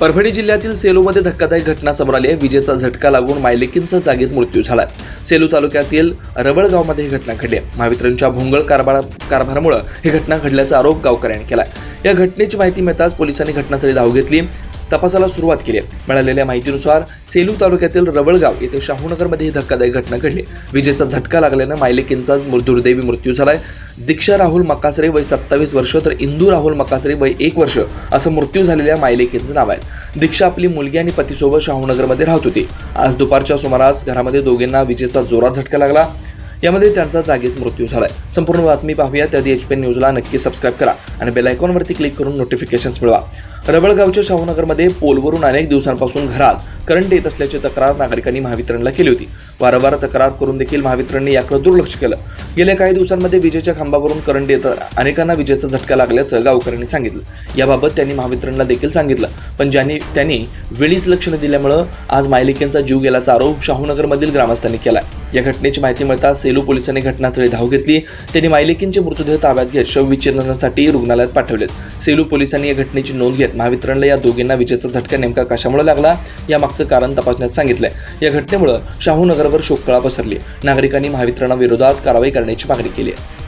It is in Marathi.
परभणी जिल्ह्यातील सेलूमध्ये धक्कादायक घटना समोर आली आहे. विजेचा झटका लागून मायलेकींचा जागीच मृत्यू झाला सेलू तालुक्यातील रबळगावमध्ये ही घटना घडली आहे. महावितरणच्या भोंगळ कारभार कारभारामुळे ही घटना घडल्याचा आरोप गावकऱ्यांनी केला या घटनेची माहिती मिळताच पोलिसांनी घटनास्थळी धाव घेतली. तपासाला सुरुवात केली. आहे मिळालेल्या माहितीनुसार सेलू तालुक्यातील रवळगाव येथे शाहूनगरमध्ये ही धक्कादायक घटना घडली. विजेचा झटका लागल्यानं मायलेकींचा दुर्दैवी मृत्यू झालाय. दीक्षा राहुल मकासरे वय सत्तावीस वर्ष तर इंदू राहुल मकासरे वय एक वर्ष असं मृत्यू झालेल्या मायलेकींचं नाव आहे. दीक्षा आपली मुलगी आणि पतीसोबत शाहूनगरमध्ये राहत होती. आज दुपारच्या सुमारास घरामध्ये दोघींना विजेचा जोरात झटका लागला. यामध्ये त्यांचा जागीच मृत्यू झालाय. संपूर्ण बातमी पाहूया. त्याआधी एच पी न्यूजला नक्की सबस्क्राईब करा आणि बेल आयकॉनवरती क्लिक करून नोटिफिकेशन्स मिळवा. रबळगावच्या शाहूनगरमध्ये पोलवरून अनेक दिवसांपासून घरात करंट येत असल्याची तक्रार नागरिकांनी महावितरणला केली होती. वारंवार तक्रार करून देखील महावितरणने याकडे दुर्लक्ष केलं. गेल्या काही दिवसांमध्ये विजेच्या खांबावरून करंट येत अनेकांना विजेचा झटका लागल्याचं गावकऱ्यांनी सांगितलं. याबाबत त्यांनी महावितरणला देखील सांगितलं. पण ज्यांनी त्यांनी वेळीच लक्ष न दिल्यामुळं आज मायलिकेंचा जीव गेल्याचा आरोप शाहूनगरमधील ग्रामस्थांनी केला या घटनेची माहिती मिळताच सेलू पोलिसांनी घटनास्थळी धाव घेतली. त्यांनी मायलेकींचे मृतदेह ताब्यात घेत शवविच्छेदनासाठी रुग्णालयात पाठवलेत. सेलू पोलिसांनी या घटनेची नोंद घेत महावितरणला या दोघींना विजेचा झटका नेमका कशामुळे लागला यामागचं कारण तपासण्यात सांगितलंय. या घटनेमुळे शाहूनगरवर शोककळा पसरली. नागरिकांनी महावितरणाविरोधात कारवाई करण्याची मागणी केली आहे.